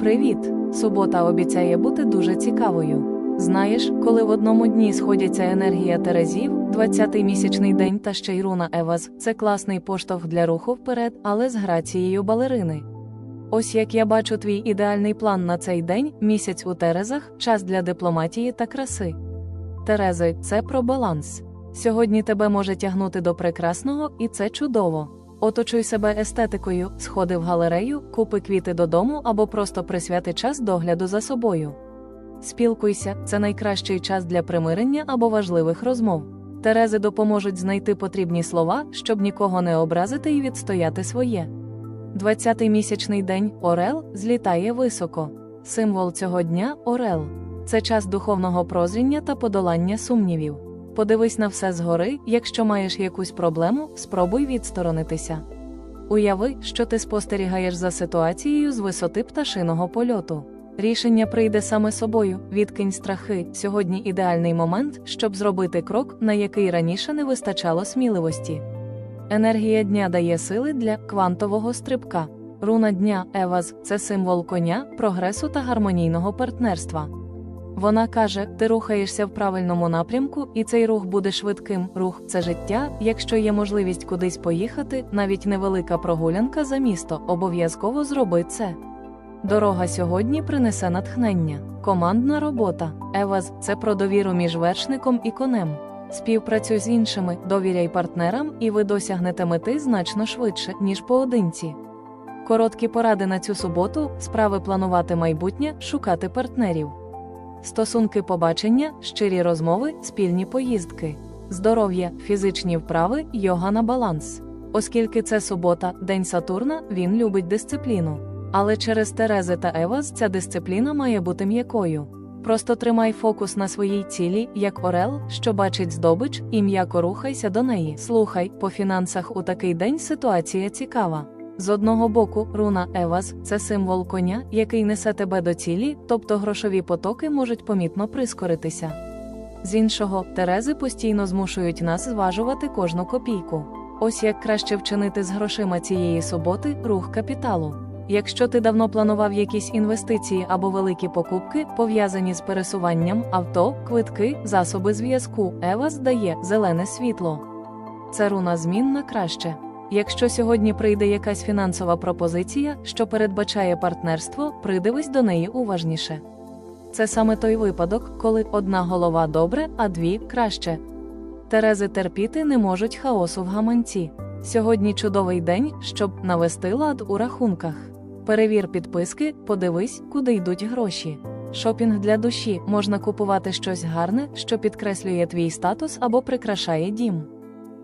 Привіт! Субота обіцяє бути дуже цікавою. Знаєш, коли в одному дні сходяться енергія Терезів, 20-й місячний день та ще й руна Еваз це класний поштовх для руху вперед, але з грацією балерини. Ось як я бачу твій ідеальний план на цей день, місяць у Терезах, час для дипломатії та краси. Терези, це про баланс. Сьогодні тебе може тягнути до прекрасного, і це чудово. Оточуй себе естетикою, сходи в галерею, купи квіти додому або просто присвяти час догляду за собою. Спілкуйся, це найкращий час для примирення або важливих розмов. Терези допоможуть знайти потрібні слова, щоб нікого не образити і відстояти своє. 20-й місячний день Орел злітає високо. Символ цього дня Орел. Це час духовного прозріння та подолання сумнівів. Подивись на все згори, якщо маєш якусь проблему, спробуй відсторонитися. Уяви, що ти спостерігаєш за ситуацією з висоти пташиного польоту. Рішення прийде саме собою, відкинь страхи. Сьогодні ідеальний момент, щоб зробити крок, на який раніше не вистачало сміливості. Енергія дня дає сили для квантового стрибка. Руна дня Еваз це символ коня, прогресу та гармонійного партнерства. Вона каже: ти рухаєшся в правильному напрямку, і цей рух буде швидким. Рух це життя. Якщо є можливість кудись поїхати, навіть невелика прогулянка за місто, обов'язково зроби це. Дорога сьогодні принесе натхнення, командна робота. Еваз це про довіру між вершником і конем. Співпрацюй з іншими, довіряй партнерам, і ви досягнете мети значно швидше, ніж поодинці. Короткі поради на цю суботу, справи планувати майбутнє, шукати партнерів. Стосунки побачення, щирі розмови, спільні поїздки, здоров'я, фізичні вправи, йога на баланс. Оскільки це субота, день Сатурна, він любить дисципліну. Але через Терези та Евас ця дисципліна має бути м'якою. Просто тримай фокус на своїй цілі, як Орел, що бачить здобич, і м'яко рухайся до неї. Слухай, по фінансах у такий день ситуація цікава. З одного боку, руна Евас це символ коня, який несе тебе до цілі, тобто грошові потоки можуть помітно прискоритися. З іншого, Терези постійно змушують нас зважувати кожну копійку. Ось як краще вчинити з грошима цієї суботи рух капіталу. Якщо ти давно планував якісь інвестиції або великі покупки, пов'язані з пересуванням, авто, квитки, засоби зв'язку, Евас дає зелене світло. Це руна змін на краще. Якщо сьогодні прийде якась фінансова пропозиція, що передбачає партнерство, придивись до неї уважніше. Це саме той випадок, коли одна голова добре, а дві краще. Терези терпіти не можуть хаосу в гаманці. Сьогодні чудовий день, щоб навести лад у рахунках. Перевір підписки, подивись, куди йдуть гроші. Шопінг для душі можна купувати щось гарне, що підкреслює твій статус або прикрашає дім.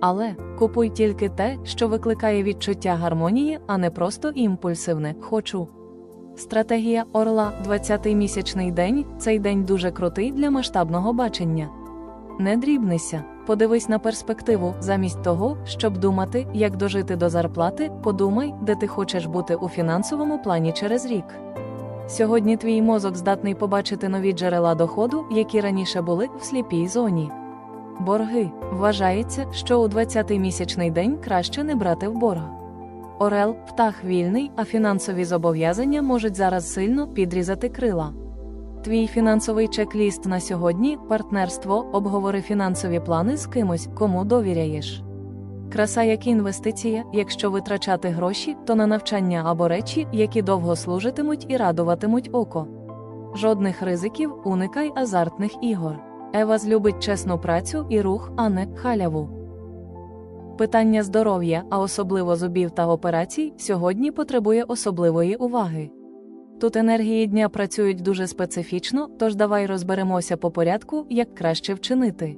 Але купуй тільки те, що викликає відчуття гармонії, а не просто імпульсивне хочу. Стратегія Орла 20-й місячний день цей день дуже крутий для масштабного бачення. Не дрібнися, подивись на перспективу, замість того, щоб думати, як дожити до зарплати, подумай, де ти хочеш бути у фінансовому плані через рік. Сьогодні твій мозок здатний побачити нові джерела доходу, які раніше були в сліпій зоні. Борги вважається, що у 20-й місячний день краще не брати в борг. Орел птах вільний, а фінансові зобов'язання можуть зараз сильно підрізати крила. Твій фінансовий чек-ліст на сьогодні партнерство, обговори фінансові плани з кимось, кому довіряєш. Краса як інвестиція, якщо витрачати гроші, то на навчання або речі, які довго служитимуть і радуватимуть око. Жодних ризиків, уникай азартних ігор. Ева злюбить чесну працю і рух, а не халяву. Питання здоров'я, а особливо зубів та операцій, сьогодні потребує особливої уваги. Тут енергії дня працюють дуже специфічно, тож давай розберемося по порядку, як краще вчинити.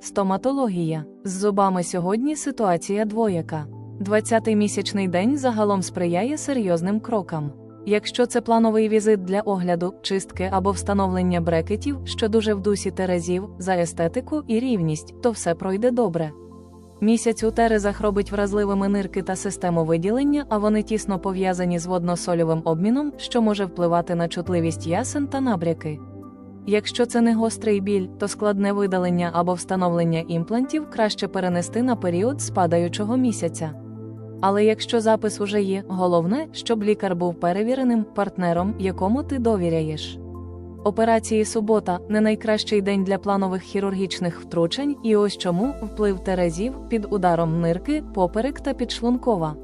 Стоматологія з зубами сьогодні ситуація двояка. 20-й місячний день загалом сприяє серйозним крокам. Якщо це плановий візит для огляду, чистки або встановлення брекетів, що дуже в дусі терезів, за естетику і рівність, то все пройде добре. Місяць у терезах робить вразливими нирки та систему виділення, а вони тісно пов'язані з водно-сольовим обміном, що може впливати на чутливість ясен та набряки. Якщо це не гострий біль, то складне видалення або встановлення імплантів краще перенести на період спадаючого місяця. Але якщо запис уже є, головне, щоб лікар був перевіреним партнером, якому ти довіряєш. Операції субота не найкращий день для планових хірургічних втручень, і ось чому вплив терезів під ударом нирки, поперек та підшлункова.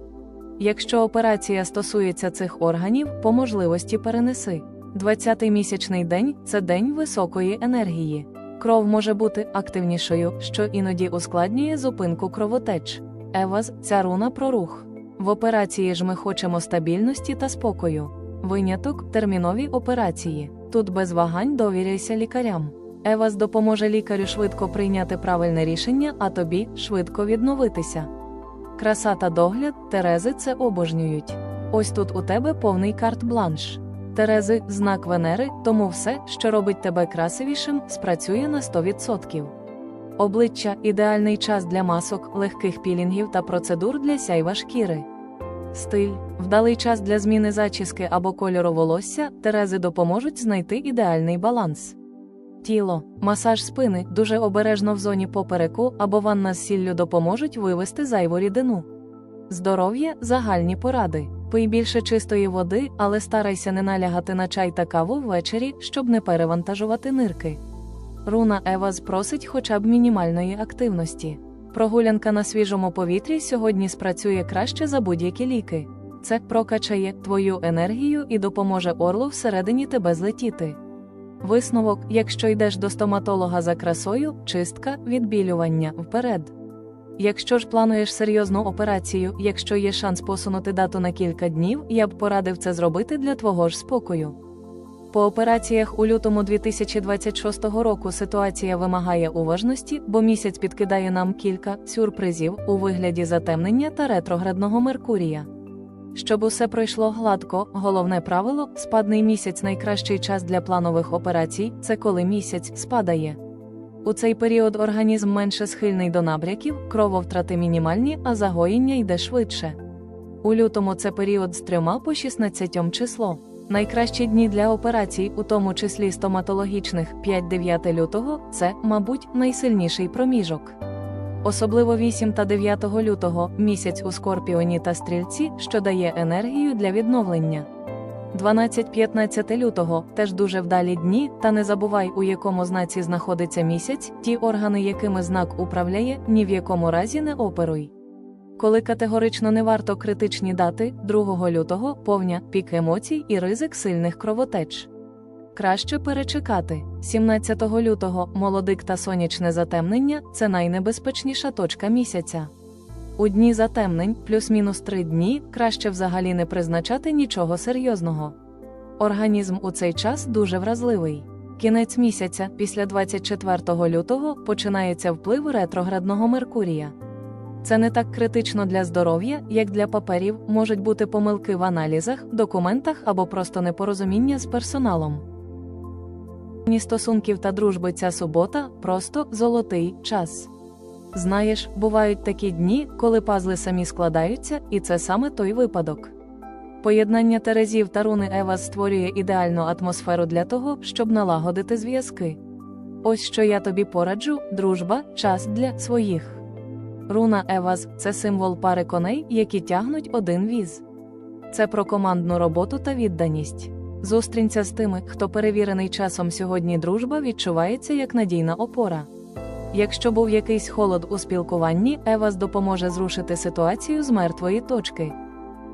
Якщо операція стосується цих органів, по можливості перенеси. 20-й місячний день це день високої енергії. Кров може бути активнішою, що іноді ускладнює зупинку кровотеч. Еваз ця руна про рух. В операції ж ми хочемо стабільності та спокою. Виняток термінові операції. Тут без вагань довіряйся лікарям. Евас допоможе лікарю швидко прийняти правильне рішення, а тобі швидко відновитися. Краса та догляд Терези це обожнюють. Ось тут у тебе повний карт-бланш. Терези знак Венери, тому все, що робить тебе красивішим, спрацює на 100%. Обличчя ідеальний час для масок, легких пілінгів та процедур для сяйва шкіри. Стиль вдалий час для зміни зачіски або кольору волосся, терези допоможуть знайти ідеальний баланс. Тіло, масаж спини дуже обережно в зоні попереку або ванна з сіллю допоможуть вивести зайву рідину. Здоров'я загальні поради. Пий більше чистої води, але старайся не налягати на чай та каву ввечері, щоб не перевантажувати нирки. Руна Еваз просить хоча б мінімальної активності. Прогулянка на свіжому повітрі сьогодні спрацює краще за будь-які ліки. Це прокачає твою енергію і допоможе орлу всередині тебе злетіти. Висновок, якщо йдеш до стоматолога за красою, чистка, відбілювання вперед. Якщо ж плануєш серйозну операцію, якщо є шанс посунути дату на кілька днів, я б порадив це зробити для твого ж спокою. По операціях у лютому 2026 року ситуація вимагає уважності, бо місяць підкидає нам кілька сюрпризів у вигляді затемнення та ретроградного Меркурія. Щоб усе пройшло гладко, головне правило спадний місяць найкращий час для планових операцій це коли місяць спадає. У цей період організм менше схильний до набряків, крововтрати мінімальні, а загоєння йде швидше. У лютому це період з 3 по 16 число. Найкращі дні для операцій, у тому числі стоматологічних 5-9 лютого, це, мабуть, найсильніший проміжок. Особливо 8 та 9 лютого місяць у Скорпіоні та Стрільці, що дає енергію для відновлення. 12-15 лютого теж дуже вдалі дні, та не забувай, у якому знаці знаходиться місяць, ті органи, якими знак управляє, ні в якому разі не оперуй. Коли категорично не варто критичні дати 2 лютого повня, пік емоцій і ризик сильних кровотеч. Краще перечекати. 17 лютого молодик та сонячне затемнення це найнебезпечніша точка місяця. У дні затемнень, плюс-мінус 3 дні, краще взагалі не призначати нічого серйозного. Організм у цей час дуже вразливий. Кінець місяця, після 24 лютого, починається вплив ретроградного Меркурія. Це не так критично для здоров'я, як для паперів, можуть бути помилки в аналізах, документах або просто непорозуміння з персоналом. Ні стосунків та дружби ця субота просто золотий час. Знаєш, бувають такі дні, коли пазли самі складаються, і це саме той випадок. Поєднання Терезів та руни Евас створює ідеальну атмосферу для того, щоб налагодити зв'язки. Ось що я тобі пораджу: дружба, час для своїх. Руна Еваз це символ пари коней, які тягнуть один віз. Це про командну роботу та відданість. Зустрінься з тими, хто перевірений часом сьогодні дружба відчувається як надійна опора. Якщо був якийсь холод у спілкуванні, Евас допоможе зрушити ситуацію з мертвої точки.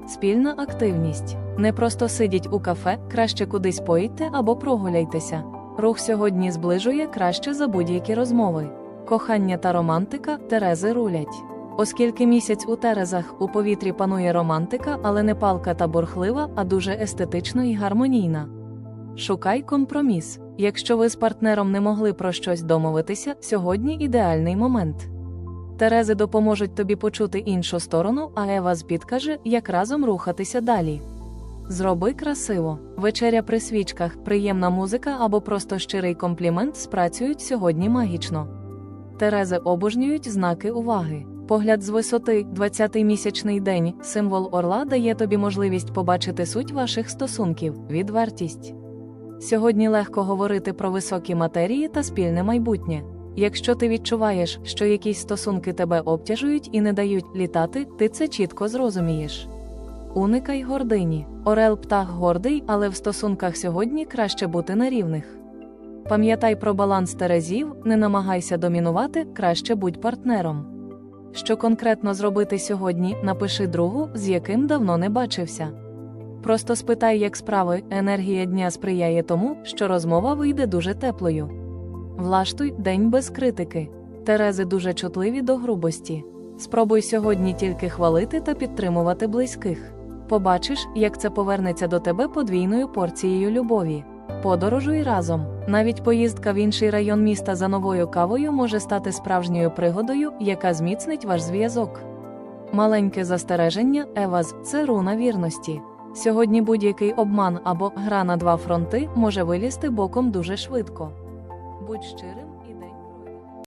Спільна активність. Не просто сидіть у кафе, краще кудись поїдьте або прогуляйтеся. Рух сьогодні зближує краще за будь-які розмови. Кохання та романтика Терези рулять. Оскільки місяць у Терезах у повітрі панує романтика, але не палка та бурхлива, а дуже естетично і гармонійна. Шукай компроміс. Якщо ви з партнером не могли про щось домовитися, сьогодні ідеальний момент. Терези допоможуть тобі почути іншу сторону, а Еваз підкаже, як разом рухатися далі. Зроби красиво. Вечеря при свічках, приємна музика або просто щирий комплімент спрацюють сьогодні магічно. Терези обожнюють знаки уваги. Погляд з висоти, 20-й місячний день, символ орла дає тобі можливість побачити суть ваших стосунків, відвертість. Сьогодні легко говорити про високі матерії та спільне майбутнє. Якщо ти відчуваєш, що якісь стосунки тебе обтяжують і не дають літати, ти це чітко зрозумієш. Уникай гордині. Орел птах гордий, але в стосунках сьогодні краще бути на рівних. Пам'ятай про баланс терезів, не намагайся домінувати, краще будь партнером. Що конкретно зробити сьогодні, напиши другу, з яким давно не бачився. Просто спитай, як справи, енергія дня сприяє тому, що розмова вийде дуже теплою. Влаштуй день без критики. Терези дуже чутливі до грубості. Спробуй сьогодні тільки хвалити та підтримувати близьких. Побачиш, як це повернеться до тебе подвійною порцією любові. Подорожуй разом. Навіть поїздка в інший район міста за новою кавою може стати справжньою пригодою, яка зміцнить ваш зв'язок. Маленьке застереження Еваз це руна вірності. Сьогодні будь-який обман або гра на два фронти може вилізти боком дуже швидко. Будь щирим.